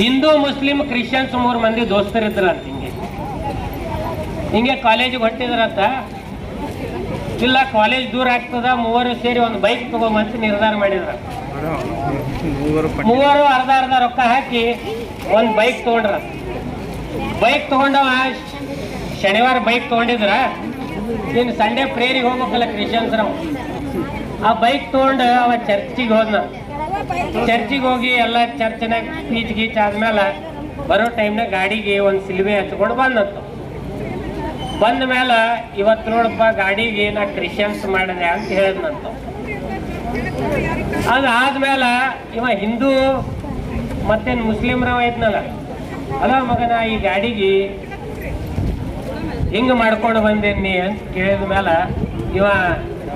Hindu Muslim Christians ಮೂರು ಮಂದಿ ದೋಸ್ತರಿದ್ರ ಅಂತ ಹಿಂಗೆ. ಹಿಂಗೆ ಕಾಲೇಜಿಗೆ ಹೊಟ್ಟಿದ್ರಂತ ಇಲ್ಲ ಕಾಲೇಜ್ ದೂರ ಆಗ್ತದ ಮೂವರು ಸೇರಿ ಒಂದು ಬೈಕ್ ತಗೊಂಬಂತ ನಿರ್ಧಾರ ಮಾಡಿದ್ರ. ಮೂವರು ಅರ್ಧ ಅರ್ಧ ರೊಕ್ಕ ಹಾಕಿ ಒಂದು ಬೈಕ್ ತಗೊಂಡ್ರ. ಬೈಕ್ ತಗೊಂಡವ ಶನಿವಾರ ಬೈಕ್ ತಗೊಂಡಿದ್ರ. ಇನ್ನು ಸಂಡೇ ಪ್ರೇರಿಗೆ ಹೋಗ್ಬೇಕಲ್ಲ ಕ್ರಿಶ್ಚಿಯನ್ಸ್ ನಾವು ಆ ಬೈಕ್ ತಗೊಂಡು ಅವ ಚರ್ಚಿಗೆ ಹೋದ್ನ. ಚರ್ಚಿಗೆ ಹೋಗಿ ಎಲ್ಲ ಚರ್ಚ್ನಾಗ ಸ್ಪೀಚ್ ಗೀಚ್ ಆದ್ಮೇಲೆ ಬರೋ ಟೈಮ್ನಾಗ ಗಾಡಿಗೆ ಒಂದು ಸಿಲ್ವೆ ಹಚ್ಕೊಂಡು ಬಂದಂತ ಬಂದ ಮೇಲೆ ಇವತ್ತು ನೋಡಪ್ಪ ಗಾಡಿಗೆ ನಾ ಕ್ರಿಶ್ಚಿಯನ್ಸ್ ಮಾಡಿದೆ ಅಂತ ಹೇಳಿದ್ನಂತ. ಅದಾದ್ಮೇಲೆ ಇವ ಹಿಂದೂ ಮತ್ತೇನು ಮುಸ್ಲಿಮ್ರವ ಐತ್ನಲ್ಲ ಅಲ್ಲ ಮಗನ ಈ ಗಾಡಿಗೆ ಹಿಂಗೆ ಮಾಡ್ಕೊಂಡು ಬಂದೇನಿ ಅಂತ ಕೇಳಿದ ಮೇಲೆ ಇವ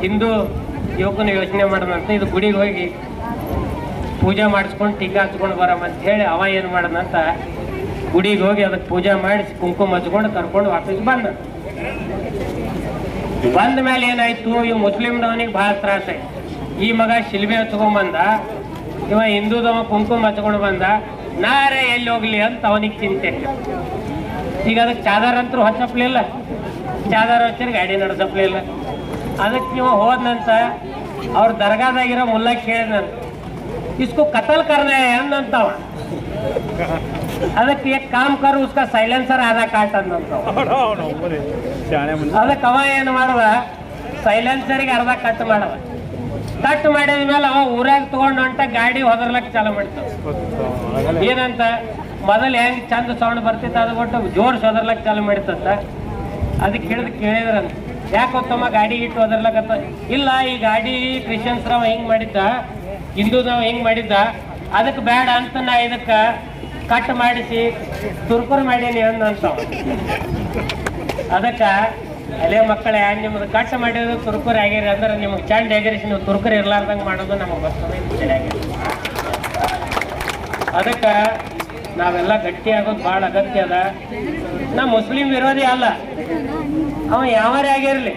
ಹಿಂದೂ ಯುವಕನ ಯೋಚನೆ ಮಾಡಿದಂತ ಇದು ಗುಡಿಗೆ ಹೋಗಿ ಪೂಜೆ ಮಾಡಿಸ್ಕೊಂಡು ಟೀಕಾ ಹಚ್ಕೊಂಡು ಬರಮ್ಮ ಅಂತ ಹೇಳಿ ಅವ ಏನು ಮಾಡ್ದಂತ ಗುಡಿಗೆ ಹೋಗಿ ಅದಕ್ಕೆ ಪೂಜೆ ಮಾಡಿಸಿ ಕುಂಕುಮ ಹಚ್ಕೊಂಡು ಕರ್ಕೊಂಡು ವಾಪಸ್ ಬಂದ. ಬಂದ ಮೇಲೆ ಏನಾಯ್ತು, ಈ ಮುಸ್ಲಿಮ್ನವನಿಗೆ ಭಾಳ ತ್ರಾಸ ಈ ಮಗ ಶಿಲ್ಬೆ ಹಚ್ಕೊಂಡ್ಬಂದ ಇವ ಹಿಂದೂದವ ಕುಂಕುಮ ಹಚ್ಕೊಂಡು ಬಂದ ನಾರೇ ಎಲ್ಲಿ ಹೋಗ್ಲಿ ಅಂತ ಅವನಿಗೆ ಚಿಂತೆ. ಈಗ ಅದಕ್ಕೆ ಚಾದರ್ ಅಂತೂ ಹಚ್ಚಪ್ಲಿಲ್ಲ. ಚಾದರ್ ಹಚ್ಚಿರಿ ಗಾಡಿ ನಡೆಸಪ್ಲಿಲ್ಲ. ಅದಕ್ಕೆ ನೀವು ಹೋದ್ನಂತ ಅವ್ರ ದರ್ಗಾದಾಗಿರೋ ಮುಲ್ಲ ಕೇಳಿದಂತ ಇಸ್ಕೋ ಕತಲ್ ಕರ್ನೆ ಅಂದಂತವ. ಅದಕ್ಕೆ ಏಕ್ ಕಾಮ್ ಕರ್ ಉಸ್ಕ ಸೈಲೆನ್ಸರ್ ಆದ ಕಾಟ್ ಅಂದಂತ ಅದಕ್ಕೆ ಅವ ಏನು ಮಾಡವ ಸೈಲೆನ್ಸರಿಗೆ ಅರ್ಧ ಕಟ್ ಮಾಡವ ಕಟ್ ಮಾಡಿದ ಮೇಲೆ ಅವ ಊರಾಗ ತಗೊಂಡು ಹೊಂಟ ಗಾಡಿ ಹೊದರ್ಲಕ್ ಚಾಲು ಮಾಡ್ತಾವ. ಏನಂತ? ಮೊದಲು ಹೆಂಗ್ ಚಂದ ಸೌಂಡ್ ಬರ್ತಿತ್ತು ಅದು ಬಿಟ್ಟು ಜೋರ್ ಹೊದರ್ಲಕ್ ಚಾಲು ಮಾಡಿತ್ತಂತ ಅದಕ್ಕೆ ಹಿಡಿದು ಕೇಳಿದ್ರಂತ. ಯಾಕೆ ತಮ್ಮ ಗಾಡಿ ಇಟ್ಟು ಹೋದರ್ಲಕತ್ತ? ಇಲ್ಲ ಈ ಗಾಡಿ ಕ್ರಿಶ್ಚಿಯನ್ಸ್ ರಾವ್ ಹಿಂಗ್ ಮಾಡಿದ್ದ. ಹಿಂದೂದವ ಹೆಂಗ್ ಮಾಡಿದ್ದ? ಅದಕ್ಕೆ ಬೇಡ ಅಂತ ನಾ ಇದಕ್ಕೆ ಕಟ್ ಮಾಡಿಸಿ ತುರ್ಕುರ್ ಮಾಡೀನಿ ಅಂತ ಅದಕ್ಕೆ ಅಲೆ ಮಕ್ಕಳೇ, ನಿಮ್ದು ಕಟ್ ಮಾಡಿದ್ರು ತುರ್ಕುರಿ ಆಗಿರಿ ಅಂದ್ರೆ ನಿಮ್ಗೆ ಚಂಡ್ ಆಗ್ಯಾರಿಸಿ ನೀವು ತುರ್ಕುರಿ ಇರ್ಲಾರ್ದಂಗೆ ಮಾಡೋದು ನಮಗೆ ಬರ್ತದೆ ಅದಕ್ಕೆ ನಾವೆಲ್ಲ ಗಟ್ಟಿ ಆಗೋದು ಭಾಳ ಅಗತ್ಯ ಅದ. ನಾ ಮುಸ್ಲಿಂ ವಿರೋಧಿ ಅಲ್ಲ. ಅವ ಯಾವರೇ ಆಗಿರಲಿ.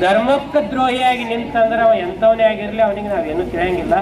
ಧರ್ಮಕ್ಕೆ ದ್ರೋಹಿಯಾಗಿ ನಿಂತಂದ್ರೆ ಅವ ಎಂಥವನೇ ಆಗಿರಲಿ ಅವನಿಗೆ ನಾವೇನು ತಿಳಿಯಂಗಿಲ್ಲ.